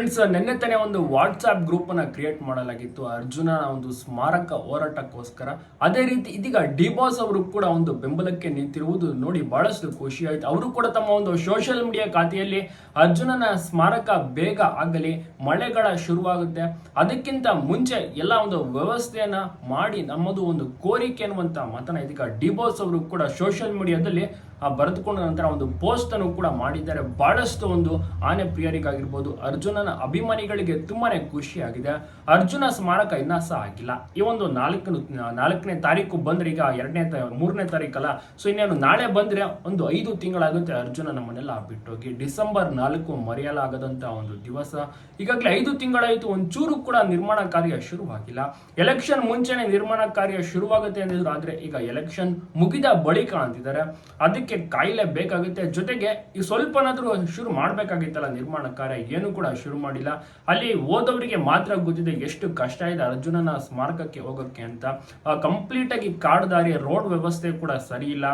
Friends ನಿನ್ನೆ ತಾನೇ ಒಂದು ವಾಟ್ಸ್ಆಪ್ ಗ್ರೂಪ್ ಅನ್ನ ಕ್ರಿಯೇಟ್ ಮಾಡಲಾಗಿತ್ತು. ಅರ್ಜುನ ಒಂದು ಸ್ಮಾರಕ ಹೋರಾಟಕ್ಕೋಸ್ಕರ. ಅದೇ ರೀತಿ ಇದೀಗ ಡಿ ಬಾಸ್ ಅವರು ಕೂಡ ಒಂದು ಬೆಂಬಲಕ್ಕೆ ನಿಂತಿರುವುದು ನೋಡಿ ಬಹಳಷ್ಟು ಖುಷಿ ಆಯ್ತು. ಅವರು ಕೂಡ ತಮ್ಮ ಒಂದು ಸೋಷಿಯಲ್ ಮೀಡಿಯಾ ಖಾತೆಯಲ್ಲಿ ಅರ್ಜುನನ ಸ್ಮಾರಕ ಬೇಗ ಆಗಲಿ ಮಳೆಗಳ ಶುರುವಾಗುತ್ತೆ. ಅದಕ್ಕಿಂತ ಮುಂಚೆ ಎಲ್ಲ ಒಂದು ವ್ಯವಸ್ಥೆಯನ್ನ ಮಾಡಿ ನಮ್ಮದು ಒಂದು ಕೋರಿಕೆ ಅನ್ನುವಂತ ಮಾತನ್ನ ಇದೀಗ ಡಿ ಬಾಸ್ ಅವರು ಕೂಡ ಸೋಷಿಯಲ್ ಮೀಡಿಯಾದಲ್ಲಿ ಆ, ಬರೆದುಕೊಂಡ ನಂತರ ಒಂದು ಪೋಸ್ಟ್ ಅನ್ನು ಕೂಡ ಮಾಡಿದ್ದಾರೆ. ಬಹಳಷ್ಟು ಒಂದು ಆನೆ ಪ್ರಿಯರಿಗಾಗಿರ್ಬೋದು. ಅರ್ಜುನನ ಅಭಿಮಾನಿಗಳಿಗೆ ತುಂಬಾನೇ ಖುಷಿಯಾಗಿದೆ. ಅರ್ಜುನ ಸ್ಮಾರಕ ಇನ್ನ ಸಹ ಆಗಿಲ್ಲ. ಈ ಒಂದು ನಾಲ್ಕು ನಾಲ್ಕನೇ ತಾರೀಕು ಬಂದ್ರೆ ಈಗ ಎರಡನೇ ಮೂರನೇ ತಾರೀಕಲ್ಲ. ಸೊ ಇನ್ನೇನು ನಾಳೆ ಬಂದ್ರೆ ಒಂದು ಐದು ತಿಂಗಳಾಗುತ್ತೆ ಅರ್ಜುನ ನಮ್ಮನ್ನೆಲ್ಲ ಬಿಟ್ಟೋಗಿ. ಡಿಸೆಂಬರ್ ನಾಲ್ಕು ಮರೆಯಲಾಗದಂತ ಒಂದು ದಿವಸ. ಈಗಾಗಲೇ ಐದು ತಿಂಗಳಾಯಿತು. ಒಂಚೂರು ಕೂಡ ನಿರ್ಮಾಣ ಕಾರ್ಯ ಶುರುವಾಗಿಲ್ಲ. ಎಲೆಕ್ಷನ್ ಮುಂಚೆನೆ ನಿರ್ಮಾಣ ಕಾರ್ಯ ಶುರುವಾಗುತ್ತೆ ಅಂದಿದ್ರು. ಆದ್ರೆ ಈಗ ಎಲೆಕ್ಷನ್ ಮುಗಿದ ಬಳಿಕ ಅಂತಿದ್ದಾರೆ. ಅದಕ್ಕೆ ಕಾಯಿಲೆ ಬೇಕಾಗುತ್ತೆ. ಜೊತೆಗೆ ಈ ಸ್ವಲ್ಪನಾದ್ರೂ ಶುರು ಮಾಡ್ಬೇಕಾಗಿತ್ತಲ್ಲ ನಿರ್ಮಾಣ ಕಾರ್ಯ. ಏನು ಕೂಡ ಶುರು ಮಾಡಿಲ್ಲ. ಅಲ್ಲಿ ಓದೋರಿಗೆ ಮಾತ್ರ ಗೊತ್ತಿದೆ ಎಷ್ಟು ಕಷ್ಟ ಇದೆ ಅರ್ಜುನನ ಸ್ಮಾರಕಕ್ಕೆ ಹೋಗೋಕ್ಕೆ ಅಂತ. ಕಂಪ್ಲೀಟ್ ಆಗಿ ಕಾಡು ದಾರಿ ರೋಡ್ ವ್ಯವಸ್ಥೆ ಕೂಡ ಸರಿ ಇಲ್ಲ.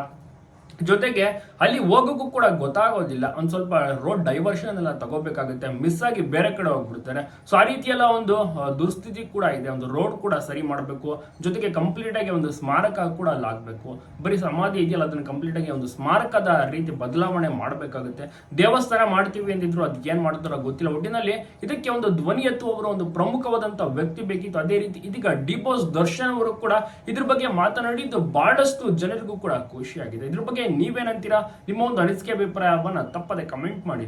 ಜೊತೆಗೆ ಅಲ್ಲಿ ಹೋಗೋಕ್ಕೂ ಕೂಡ ಗೊತ್ತಾಗೋದಿಲ್ಲ. ಒಂದು ಸ್ವಲ್ಪ ರೋಡ್ ಡೈವರ್ಷನ್ ಎಲ್ಲ ತಗೋಬೇಕಾಗುತ್ತೆ. ಮಿಸ್ ಆಗಿ ಬೇರೆ ಕಡೆ ಹೋಗ್ಬಿಡ್ತಾರೆ. ಸೊ ಆ ರೀತಿಯೆಲ್ಲ ಒಂದು ದುಸ್ಥಿತಿ ಕೂಡ ಇದೆ. ಒಂದು ರೋಡ್ ಕೂಡ ಸರಿ ಮಾಡಬೇಕು. ಜೊತೆಗೆ ಕಂಪ್ಲೀಟ್ ಆಗಿ ಒಂದು ಸ್ಮಾರಕ ಕೂಡ ಅಲ್ಲಿ ಆಗಬೇಕು. ಬರೀ ಸಮಾಧಿ ಇದೆಯಲ್ಲ, ಅದನ್ನು ಕಂಪ್ಲೀಟ್ ಆಗಿ ಒಂದು ಸ್ಮಾರಕದ ರೀತಿ ಬದಲಾವಣೆ ಮಾಡಬೇಕಾಗುತ್ತೆ. ದೇವಸ್ಥಾನ ಮಾಡ್ತೀವಿ ಅಂತಿದ್ರು ಅದಕ್ಕೆ ಏನು ಮಾಡ್ತಾರೋ ಗೊತ್ತಿಲ್ಲ. ಒಟ್ಟಿನಲ್ಲಿ ಇದಕ್ಕೆ ಒಂದು ಧ್ವನಿ ಎತ್ತುವವರು ಒಂದು ಪ್ರಮುಖವಾದಂತ ವ್ಯಕ್ತಿ ಬೇಕಿತ್ತು. ಅದೇ ರೀತಿ ಇದೀಗ ಡಿಪೋಸ್ ದರ್ಶನ್ ಅವರು ಕೂಡ ಇದ್ರ ಬಗ್ಗೆ ಮಾತನಾಡಿದ್ದು ಬಹಳಷ್ಟು ಜನರಿಗೂ ಕೂಡ ಖುಷಿಯಾಗಿದೆ. ಇದ್ರ ಬಗ್ಗೆ ನೀವೇನಂತೀರಾ? ನಿಮ್ಮ ಒಂದು ಅನಿಸಿಕೆ ಅಭಿಪ್ರಾಯವನ್ನು ತಪ್ಪದೆ ಕಮೆಂಟ್ ಮಾಡಿ